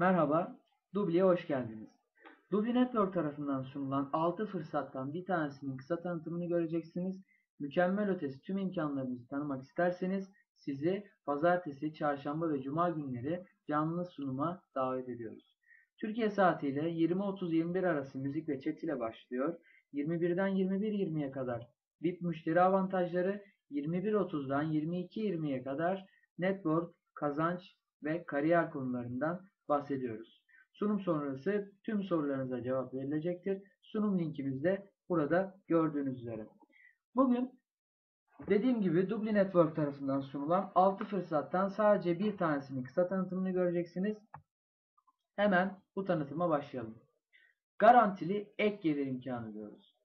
Merhaba, Dubli'ye hoş geldiniz. Dubli Network tarafından sunulan 6 fırsattan bir tanesinin kısa tanıtımını göreceksiniz. Mükemmel ötesi tüm imkanlarımızı tanımak isterseniz sizi pazartesi, çarşamba ve cuma günleri canlı sunuma davet ediyoruz. Türkiye saatiyle 20.30-21 arası müzik ve chat ile başlıyor. 21'den 21.20'ye kadar VIP müşteri avantajları, 21.30'dan 22.20'ye kadar network, kazanç ve kariyer konularından bahsediyoruz. Sunum sonrası tüm sorularınıza cevap verilecektir. Sunum linkimiz de burada gördüğünüz üzere. Bugün dediğim gibi Dublin Network tarafından sunulan 6 fırsattan sadece bir tanesinin kısa tanıtımını göreceksiniz. Hemen bu tanıtıma başlayalım. Garantili ek gelir imkanı diyoruz.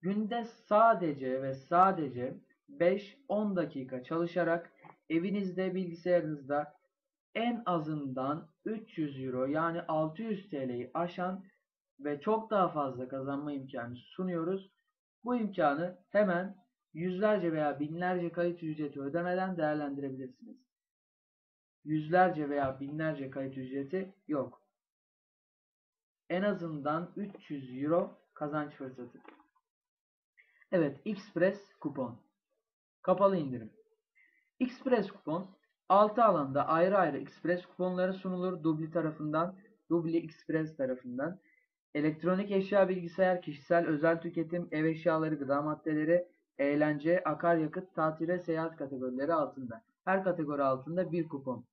Günde sadece ve sadece 5-10 dakika çalışarak evinizde bilgisayarınızda en azından 300 euro yani 600 TL'yi aşan ve çok daha fazla kazanma imkanı sunuyoruz. Bu imkanı hemen yüzlerce veya binlerce kayıt ücreti ödemeden değerlendirebilirsiniz. Yüzlerce veya binlerce kayıt ücreti yok. En azından 300 euro kazanç fırsatı. Evet, Express kupon. Kapalı indirim. Express kupon 6 alanda ayrı ayrı Express kuponları sunulur Dubli tarafından, Dubli Express tarafından. Elektronik eşya, bilgisayar, kişisel özel tüketim, ev eşyaları, gıda maddeleri, eğlence, akaryakıt, tatile, seyahat kategorileri altında. Her kategori altında bir kupon.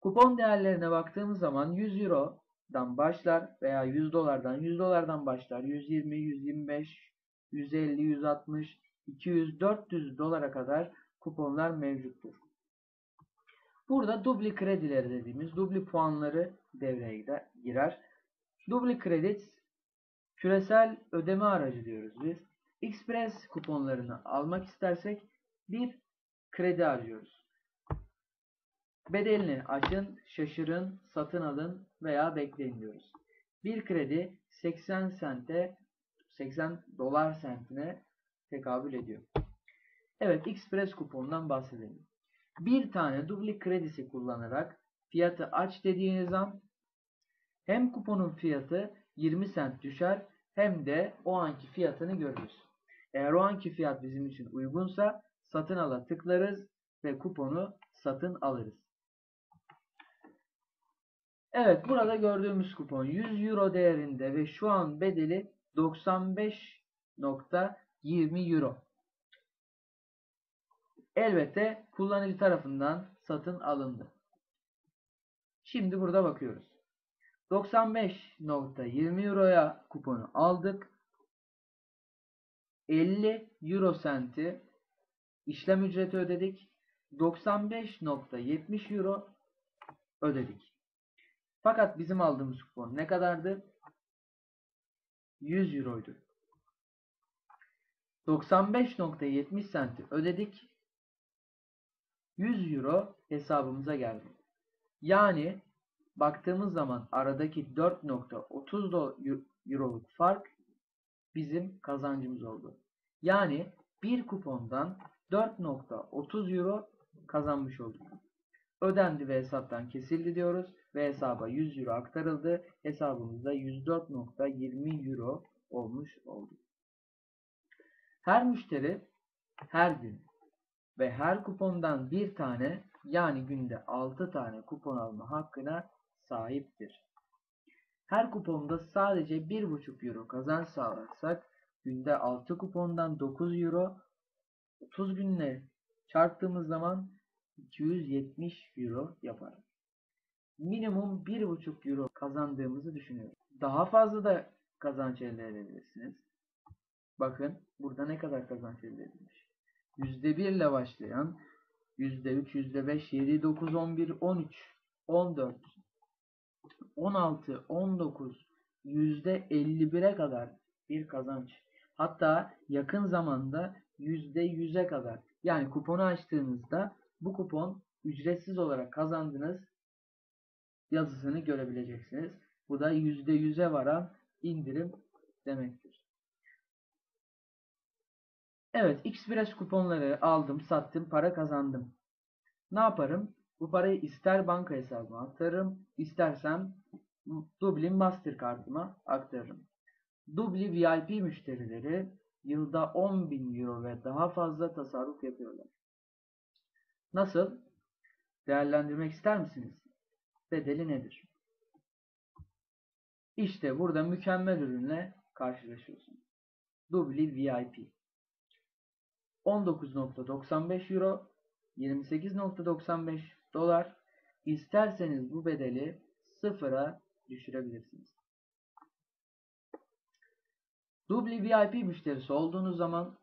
Kupon değerlerine baktığımız zaman 100 Euro'dan başlar veya 100 dolardan 100 dolardan başlar. 120, 125, 150, 160, 200, 400 dolara kadar kuponlar mevcuttur. Burada dubli kredileri dediğimiz dubli puanları devreye girer. Dubli kredi küresel ödeme aracı diyoruz biz. Express kuponlarını almak istersek bir kredi harcıyoruz. Bedelini açın, şaşırın, satın alın veya bekleyin diyoruz. Bir kredi 80 sente 80 dolar sentine tekabül ediyor. Evet, Express kuponundan bahsedelim. Bir tane dubli kredisi kullanarak fiyatı aç dediğiniz an hem kuponun fiyatı 20 sent düşer hem de o anki fiyatını görürüz. Eğer o anki fiyat bizim için uygunsa satın ala tıklarız ve kuponu satın alırız. Evet burada gördüğümüz kupon 100 euro değerinde ve şu an bedeli 95.20 euro. Elbette kullanıcı tarafından satın alındı. Şimdi burada bakıyoruz. 95.20 Euro'ya kuponu aldık. 50 Euro senti işlem ücreti ödedik. 95.70 Euro ödedik. Fakat bizim aldığımız kupon ne kadardı? 100 Euro'ydu. 95.70 senti ödedik. 100 euro hesabımıza geldi. Yani baktığımız zaman aradaki 4.30 euroluk fark bizim kazancımız oldu. Yani bir kupondan 4.30 euro kazanmış olduk. Ödendi ve hesaptan kesildi diyoruz ve hesaba 100 euro aktarıldı. Hesabımızda 104.20 euro olmuş oldu. Her müşteri her gün ve her kupondan bir tane yani günde 6 tane kupon alma hakkına sahiptir. Her kuponda sadece 1,5 euro kazanç sağlarsak günde 6 kupondan 9 euro 30 günle çarptığımız zaman 270 euro yapar. Minimum 1,5 euro kazandığımızı düşünüyorum. Daha fazla da kazanç elde edebilirsiniz. Bakın burada ne kadar kazanç elde edilmiş. %1 ile başlayan %3, %5, 7, 9, 11, 13, 14, 16, 19, %51'e kadar bir kazanç. Hatta yakın zamanda %100'e kadar. Yani kuponu açtığınızda bu kupon ücretsiz olarak kazandığınız yazısını görebileceksiniz. Bu da %100'e varan indirim demektir. Evet, Express kuponları aldım, sattım, para kazandım. Ne yaparım? Bu parayı ister banka hesabıma aktarırım, istersem Dublin Mastercard'ıma aktarırım. Dubli VIP müşterileri yılda 10.000 euro ve daha fazla tasarruf yapıyorlar. Nasıl? Değerlendirmek ister misiniz? Bedeli nedir? İşte burada mükemmel ürünle karşılaşıyorsunuz. Dubli VIP. 19.95 euro, 28.95 dolar. İsterseniz bu bedeli sıfıra düşürebilirsiniz. Dubli VIP müşterisi olduğunuz zaman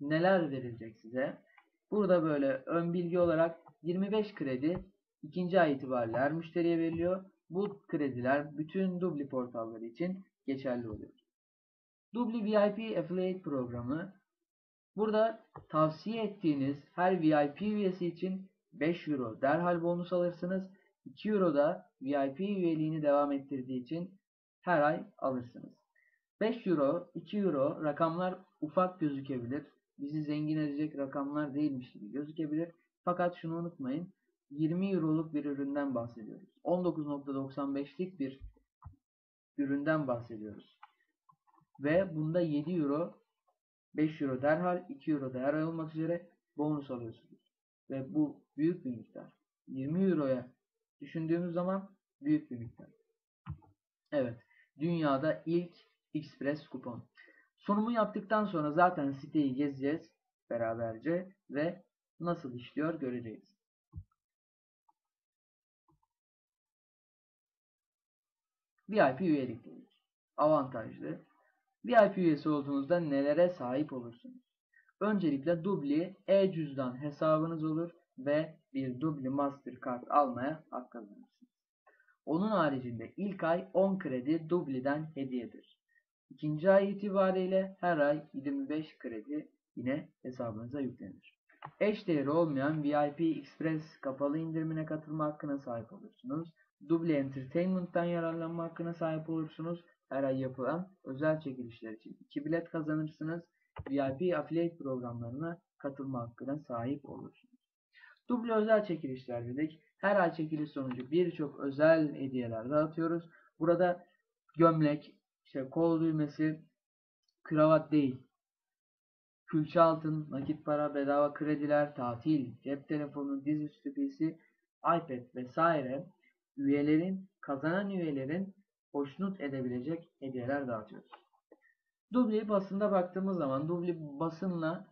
neler verilecek size? Burada böyle ön bilgi olarak 25 kredi ikinci ay itibariyle her müşteriye veriliyor. Bu krediler bütün Dubli portalları için geçerli oluyor. Dubli VIP Affiliate programı burada tavsiye ettiğiniz her VIP üyesi için 5 euro derhal bonus alırsınız. 2 euro da VIP üyeliğini devam ettirdiği için her ay alırsınız. 5 euro, 2 euro rakamlar ufak gözükebilir. Bizi zengin edecek rakamlar değilmiş gibi gözükebilir. Fakat şunu unutmayın. 20 euroluk bir üründen bahsediyoruz. 19.95'lik bir üründen bahsediyoruz. Ve bunda 7 euro, 5 euro derhal, 2 euro ay olmak üzere bonus alıyorsunuz. Ve bu büyük bir miktar. 20 euroya düşündüğümüz zaman büyük bir miktar. Evet. Dünyada ilk Express kupon. Sunumu yaptıktan sonra zaten siteyi gezeceğiz beraberce ve nasıl işliyor göreceğiz. VIP üyelik dedik. Avantajlı. VIP üyesi olduğunuzda nelere sahip olursunuz? Öncelikle Dubli e-cüzdan hesabınız olur ve bir Dubli Mastercard almaya hak kazanırsınız. Onun haricinde ilk ay 10 kredi Dubli'den hediyedir. İkinci ay itibariyle her ay 25 kredi yine hesabınıza yüklenir. Eş değeri olmayan VIP Express kapalı indirimine katılma hakkına sahip olursunuz. Double Entertainment'tan yararlanma hakkına sahip olursunuz. Her ay yapılan özel çekilişler için 2 bilet kazanırsınız. VIP affiliate programlarına katılma hakkına sahip olursunuz. Duble özel çekilişler dedik. Her ay çekiliş sonucu birçok özel hediyeler dağıtıyoruz. Burada gömlek, işte kol düğmesi, kravat değil. Külçe altın, nakit para, bedava krediler, tatil, cep telefonu, dizüstü PC, iPad vesaire üyelerin, kazanan üyelerin hoşnut edebilecek hediyeler dağıtıyoruz. Dubli basında baktığımız zaman Dubli basınla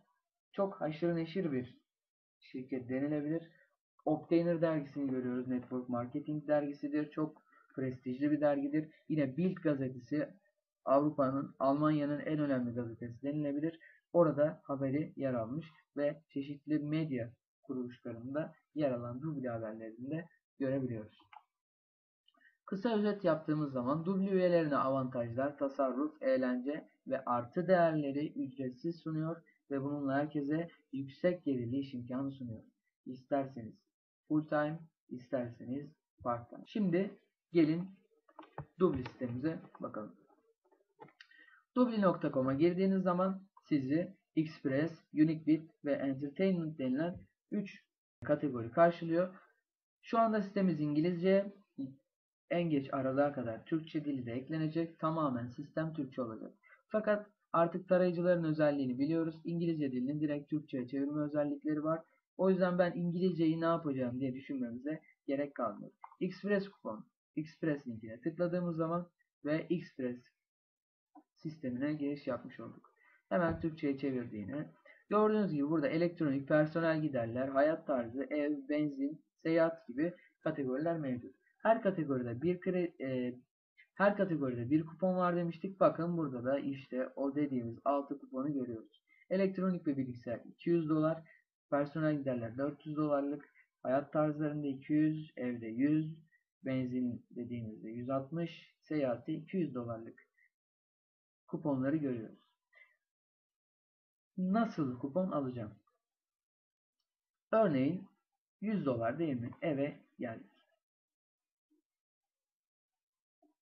çok haşır neşir bir şirket denilebilir. Obtainer dergisini görüyoruz. Network Marketing dergisidir. Çok prestijli bir dergidir. Yine Bild gazetesi Avrupa'nın, Almanya'nın en önemli gazetesi denilebilir. Orada haberi yer almış ve çeşitli medya kuruluşlarında yer alan Dubli haberlerinde görebiliyoruz. Kısa özet yaptığımız zaman üyelerine avantajlar, tasarruf, eğlence ve artı değerleri ücretsiz sunuyor ve bununla herkese yüksek gelirli iş imkanı sunuyor. İsterseniz full time, isterseniz part time. Şimdi gelin Dubli sitemize bakalım. Dubli.com'a girdiğiniz zaman sizi Express, Uniquebit ve Entertainment denilen 3 kategori karşılıyor. Şu anda sitemiz İngilizce, en geç aralığa kadar Türkçe dili de eklenecek. Tamamen sistem Türkçe olacak. Fakat artık tarayıcıların özelliğini biliyoruz. İngilizce dilinin direkt Türkçe'ye çevirme özellikleri var. O yüzden ben İngilizceyi ne yapacağım diye düşünmemize gerek kalmıyor. Express kupon, Express linkine tıkladığımız zaman ve Express sistemine giriş yapmış olduk. Hemen Türkçe'ye çevirdiğini. Gördüğünüz gibi burada elektronik, personel giderler, hayat tarzı, ev, benzin, seyahat gibi kategoriler mevcut. Her kategoride bir kredi, e, her kategoride bir kupon var demiştik. Bakın burada da işte o dediğimiz 6 kuponu görüyoruz. Elektronik ve bilgisayar 200 dolar, personel giderler 400 dolarlık, hayat tarzlarında 200, evde 100, benzin dediğimizde 160, seyahatte 200 dolarlık kuponları görüyoruz. Nasıl kupon alacağım? Örneğin 100 dolar değil mi? Eve geldik.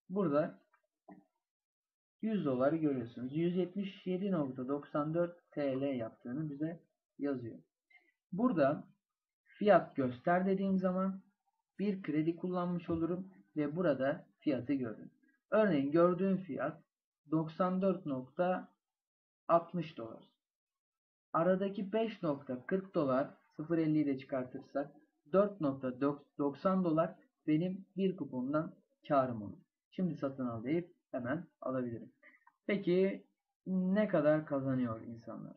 Burada 100 doları görüyorsunuz. 177.94 TL yaptığını bize yazıyor. Burada Fiyat göster dediğim zaman bir kredi kullanmış olurum ve burada fiyatı görürüm. Örneğin gördüğüm fiyat 94.60 dolar. Aradaki 5.40 dolar 0.50'yi de çıkartırsak 4.90 dolar benim bir kupondan karım olur. Şimdi satın al deyip hemen alabilirim. Peki ne kadar kazanıyor insanlar?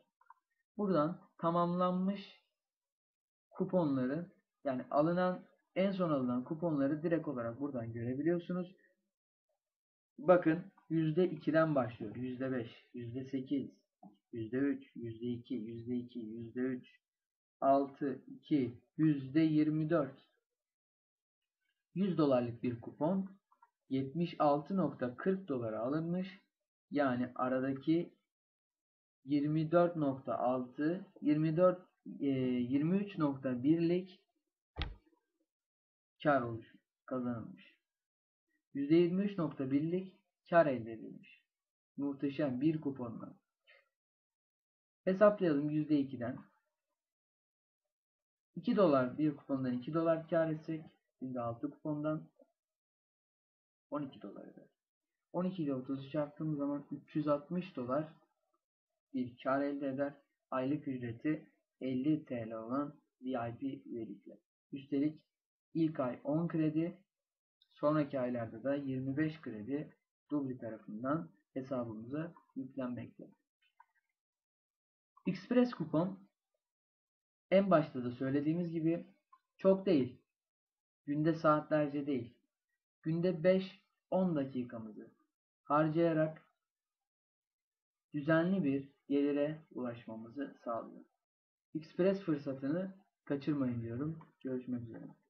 Buradan tamamlanmış kuponları yani alınan en son alınan kuponları direkt olarak buradan görebiliyorsunuz. Bakın %2'den başlıyor. %5, %8, %3, %2, %2, %3, 6, 2, %24. 100 dolarlık bir kupon 76.40 dolara alınmış. Yani aradaki 24.6 24 e, 23.1'lik kar oluş kazanılmış. %23.1'lik kar elde edilmiş. Muhteşem bir kuponla. Hesaplayalım %2'den. 2 dolar bir kupondan 2 dolar kar etsek şimdi 6 kupondan 12 dolar eder. 12 ile 30'u çarptığımız zaman 360 dolar bir kar elde eder. Aylık ücreti 50 TL olan VIP üyelikle. Üstelik ilk ay 10 kredi, sonraki aylarda da 25 kredi Dubli tarafından hesabımıza yüklenmekte. Express kupon en başta da söylediğimiz gibi çok değil. Günde saatlerce değil. Günde 5-10 dakikamızı harcayarak düzenli bir gelire ulaşmamızı sağlıyor. Express fırsatını kaçırmayın diyorum. Görüşmek üzere.